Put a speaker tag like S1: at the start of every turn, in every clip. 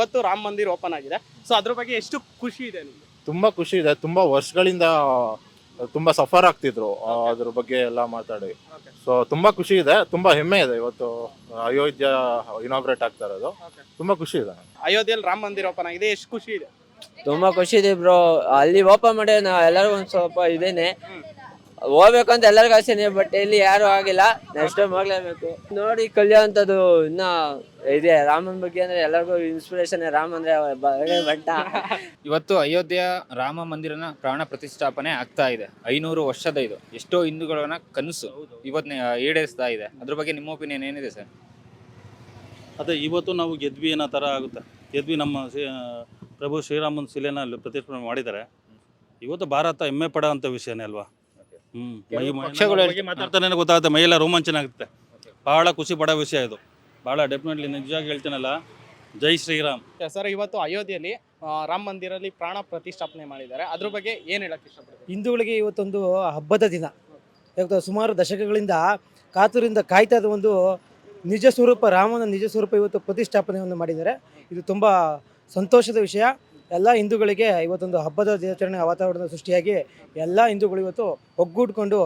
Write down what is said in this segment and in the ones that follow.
S1: ಇವತ್ತು ರಾಮ ಮಂದಿರ್ ಓಪನ್ ಆಗಿದೆ. ಸೊ ಅದ್ರ ಬಗ್ಗೆ ಎಷ್ಟು ಖುಷಿ ಇದೆ ನಿಮ್ಗೆ?
S2: ತುಂಬಾ ಖುಷಿ ಇದೆ. ತುಂಬಾ ವರ್ಷಗಳಿಂದ ತುಂಬಾ ಸಫರ್ ಆಗ್ತಿದ್ರು ಅದ್ರ ಬಗ್ಗೆ ಎಲ್ಲ ಮಾತಾಡಿ. ಸೊ ತುಂಬಾ ಖುಷಿ ಇದೆ. ತುಂಬಾ ಹೆಮ್ಮೆ ಇದೆ ಇವತ್ತು ಅಯೋಧ್ಯ ಇನಾಗ್ರೇಟ್ ಆಗ್ತಾ ಇರೋದು. ತುಂಬಾ ಖುಷಿ ಇದೆ.
S1: ಅಯೋಧ್ಯೆಯಲ್ಲಿ ರಾಮ ಮಂದಿರ್ ಓಪನ್ ಆಗಿದೆ. ಎಷ್ಟು ಖುಷಿ ಇದೆ?
S3: ತುಂಬಾ ಖುಷಿ ಇದೆ ಬ್ರೋ. ಅಲ್ಲಿ ಓಪನ್ ಮಾಡಿ ನಾ ಎಲ್ಲರಿಗೂ ಒಂದ್ ಸ್ವಲ್ಪ ಇದೇನೆ. ಹೋಗ್ಬೇಕಂತ ಎಲ್ಲರಿಗೂ ಆಸೆನೆ ಬಟ್ ಇಲ್ಲಿ ಯಾರು ಆಗಿಲ್ಲ. ನೆಕ್ಸ್ಟ್ ಟೈಮ್ ಹೋಗ್ಲೇಬೇಕು. ನೋಡಿ ಕಲಿಯೋಂಥದ್ದು ಇನ್ನ ಇದೆ. ರಾಮನ್ ಬಗ್ಗೆ ಅಂದ್ರೆ ಎಲ್ಲರಿಗೂ ಇನ್ಸ್ಪಿರೇಷನ್ ರಾಮ ಅಂದ್ರೆ ಬಟ್ಟ. ಬಂಟ
S4: ಇವತ್ತು ಅಯೋಧ್ಯೆಯ ರಾಮ ಮಂದಿರನ ಪ್ರಾಣ ಪ್ರತಿಷ್ಠಾಪನೆ ಆಗ್ತಾ ಇದೆ. ಐನೂರು ವರ್ಷದ ಇದು. ಎಷ್ಟೋ ಹಿಂದೂಗಳನ್ನ ಕನಸು ಇವತ್ತು ಈಡೇರಿಸ್ತಾ ಇದೆ. ಅದ್ರ ಬಗ್ಗೆ ನಿಮ್ಮ ಒಪಿನಿಯನ್ ಏನಿದೆ ಸರ್?
S5: ಅದೇ ಇವತ್ತು ನಾವು ಗೆದ್ವಿ ಅನ್ನೋ ಥರ ಆಗುತ್ತೆ. ಗೆದ್ವಿ ನಮ್ಮ ಶ್ರೀ ಪ್ರಭು ಶ್ರೀರಾಮನ ಶಿಲೆನ ಅಲ್ಲಿ ಪ್ರತಿಷ್ಠಾಪನೆ ಮಾಡಿದ್ದಾರೆ. ಇವತ್ತು ಭಾರತ ಹೆಮ್ಮೆ ಪಡೋ ಅಂಥ ವಿಷಯನೇ ಅಲ್ವಾ? ಹ್ಮ್.
S4: ಪಕ್ಷಗಳು
S5: ಬಗ್ಗೆ ಮಾತಾಡ್ತಾನೆ ಗೊತ್ತಾಗುತ್ತೆ. ಮೈಯೆಲ್ಲ ರೋಮಾಂಚನ ಆಗುತ್ತೆ ಬಹಳ ಖುಷಿ ಪಡೋ ವಿಷಯ ಇದು. ಬಹಳ ಡೆಫಿನೆಟ್ಲಿ ನಿಜವಾಗಿ ಹೇಳ್ತೀನಲ್ಲ. ಜೈ ಶ್ರೀರಾಮ್.
S1: ಸರ್ ಇವತ್ತು ಅಯೋಧ್ಯೆಯಲ್ಲಿ ರಾಮ ಮಂದಿರಲ್ಲಿ ಪ್ರಾಣ ಪ್ರತಿಷ್ಠಾಪನೆ ಮಾಡಿದ್ದಾರೆ. ಅದ್ರ ಬಗ್ಗೆ ಏನ್ ಹೇಳಕ್ ಇಷ್ಟಪಡ್ತೀವಿ
S6: ಹಿಂದೂಗಳಿಗೆ ಇವತ್ತೊಂದು ಹಬ್ಬದ ದಿನ. ಯಾಕಂದ್ರೆ ಸುಮಾರು ದಶಕಗಳಿಂದ ಕಾತುರಿಂದ ಕಾಯ್ತಾ ಇದ್ದ ಒಂದು ನಿಜ ಸ್ವರೂಪ ರಾಮನ ನಿಜ ಸ್ವರೂಪ ಇವತ್ತು ಪ್ರತಿಷ್ಠಾಪನೆಯನ್ನು ಮಾಡಿದ್ದಾರೆ. ಇದು ತುಂಬ ಸಂತೋಷದ ವಿಷಯ. ಎಲ್ಲ ಹಿಂದೂಗಳಿಗೆ ಇವತ್ತೊಂದು ಹಬ್ಬದ ದಿನಾಚರಣೆ ವಾತಾವರಣ ಸೃಷ್ಟಿಯಾಗಿ ಎಲ್ಲ ಹಿಂದೂಗಳು ಇವತ್ತು ಒಗ್ಗೂಡ್ಕೊಂಡು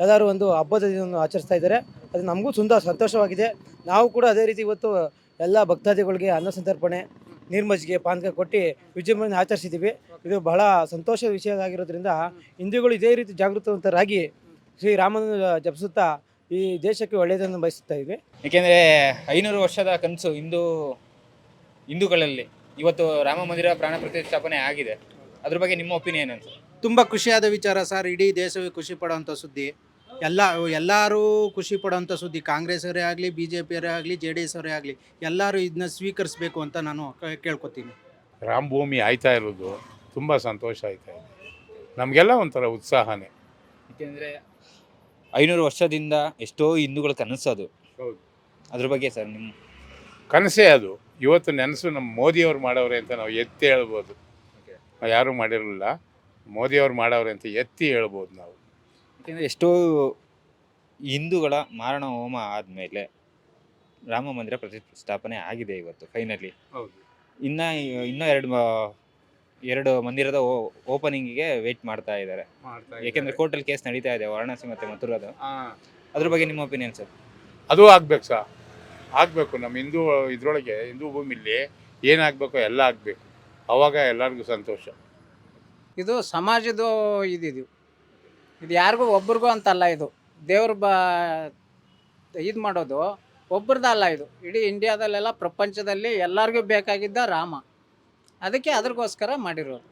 S6: ಎಲ್ಲರೂ ಒಂದು ಹಬ್ಬದ ದಿನವನ್ನು ಆಚರಿಸ್ತಾ ಇದ್ದಾರೆ. ಅದು ನಮಗೂ ತುಂಬ ಸಂತೋಷವಾಗಿದೆ. ನಾವು ಕೂಡ ಅದೇ ರೀತಿ ಇವತ್ತು ಎಲ್ಲ ಭಕ್ತಾದಿಗಳಿಗೆ ಅನ್ನ ಸಂತರ್ಪಣೆ ನೀರ್ಮಜ್ಜಿಗೆ ಪಾನಕ ಕೊಟ್ಟು ವಿಜೃಂಭಣೆ ಆಚರಿಸಿದ್ದೀವಿ. ಇದು ಬಹಳ ಸಂತೋಷದ ವಿಷಯ ಆಗಿರೋದ್ರಿಂದ ಹಿಂದೂಗಳು ಇದೇ ರೀತಿ ಜಾಗೃತವಂತರಾಗಿ ಶ್ರೀರಾಮನ ಜಪಿಸುತ್ತಾ ಈ ದೇಶಕ್ಕೆ ಒಳ್ಳೆಯದನ್ನು ಬಯಸುತ್ತಾ ಇದ್ದೀವಿ.
S4: ಏಕೆಂದರೆ ಐನೂರು ವರ್ಷದ ಕನಸು ಹಿಂದೂ ಹಿಂದೂಗಳಲ್ಲಿ. ಇವತ್ತು ರಾಮ ಮಂದಿರ ಪ್ರಾಣ ಪ್ರತಿಷ್ಠಾಪನೆ ಆಗಿದೆ. ಅದ್ರ ಬಗ್ಗೆ ನಿಮ್ಮ ಒಪಿನಿಯನ್ ಅಂತ
S7: ತುಂಬ ಖುಷಿಯಾದ ವಿಚಾರ ಸರ್ ಇಡೀ ದೇಶವೇ ಖುಷಿ ಪಡೋವಂಥ ಸುದ್ದಿ. ಎಲ್ಲ ಎಲ್ಲರೂ ಖುಷಿ ಪಡುವಂಥ ಸುದ್ದಿ. ಕಾಂಗ್ರೆಸ್ ಅವರೇ ಆಗಲಿ ಬಿ ಜೆ ಪಿಯವರೇ ಆಗಲಿ ಜೆ ಡಿ ಎಸ್ ಅವರೇ ಆಗಲಿ ಎಲ್ಲರೂ ಇದನ್ನ ಸ್ವೀಕರಿಸಬೇಕು ಅಂತ ನಾನು ಕೇಳ್ಕೊತೀನಿ.
S8: ರಾಮಭೂಮಿ ಆಯ್ತಾ ಇರೋದು ತುಂಬ ಸಂತೋಷ ಆಯ್ತಾ ಇದೆ. ನಮಗೆಲ್ಲ ಒಂಥರ ಉತ್ಸಾಹನೇ.
S4: ಏಕೆಂದರೆ ಐನೂರು ವರ್ಷದಿಂದ ಎಷ್ಟೋ ಹಿಂದೂಗಳ ಕನಸು ಅದು.
S8: ಹೌದು.
S4: ಅದ್ರ ಬಗ್ಗೆ ಸರ್ ನಿಮ್ಮ
S8: ಕನಸೇ ಅದು. ಇವತ್ತು ನೆನಸು ನಮ್ಮ ಮೋದಿಯವ್ರು ಮಾಡವ್ರೆ ಅಂತ ನಾವು ಎತ್ತಿ ಹೇಳ್ಬೋದು. ಯಾರೂ ಮಾಡಿರಲಿಲ್ಲ. ಮೋದಿಯವ್ರು ಮಾಡವ್ರೆ ಅಂತ ಎತ್ತಿ ಹೇಳ್ಬೋದು ನಾವು.
S4: ಯಾಕೆಂದರೆ ಎಷ್ಟೋ ಹಿಂದೂಗಳ ಮಾರಣ ಹೋಮ ಆದಮೇಲೆ ರಾಮ ಮಂದಿರ ಪ್ರತಿಷ್ಠಾಪನೆ ಆಗಿದೆ ಇವತ್ತು ಫೈನಲಿ
S8: ಹೌದು.
S4: ಇನ್ನ ಇನ್ನೂ ಎರಡು ಮ- ಎರಡು ಮಂದಿರದ ಓಪನಿಂಗಿಗೆ ವೇಟ್ ಮಾಡ್ತಾ ಇದ್ದಾರೆ. ಯಾಕೆಂದ್ರೆ ಕೋರ್ಟಲ್ಲಿ ಕೇಸ್ ನಡೀತಾ ಇದೆ ವಾರಣಾಸಿ ಮತ್ತೆ ಮಥುರಾದು. ಅದ್ರ ಬಗ್ಗೆ ನಿಮ್ಮ ಒಪಿನಿಯನ್ ಸರ್?
S8: ಅದು ಆಗ್ಬೇಕು ಸಾ ಆಗಬೇಕು, ನಮ್ಮ ಹಿಂದೂ ಇದ್ರೊಳಗೆ, ಹಿಂದೂ ಭೂಮಿಲಿ ಏನಾಗಬೇಕು ಎಲ್ಲ ಆಗಬೇಕು. ಅವಾಗ ಎಲ್ಲರಿಗೂ ಸಂತೋಷ.
S9: ಇದು ಸಮಾಜದ ಇದಿದು ಇದು. ಯಾರಿಗೂ ಒಬ್ರಿಗೂ ಅಂತಲ್ಲ ಇದು. ದೇವ್ರ ಬ ಇದು ಮಾಡೋದು ಅಲ್ಲ ಇದು. ಇಡೀ ಇಂಡಿಯಾದಲ್ಲೆಲ್ಲ ಪ್ರಪಂಚದಲ್ಲಿ ಎಲ್ಲರಿಗೂ ಬೇಕಾಗಿದ್ದ ರಾಮ. ಅದಕ್ಕೆ ಅದ್ರಗೋಸ್ಕರ ಮಾಡಿರೋದು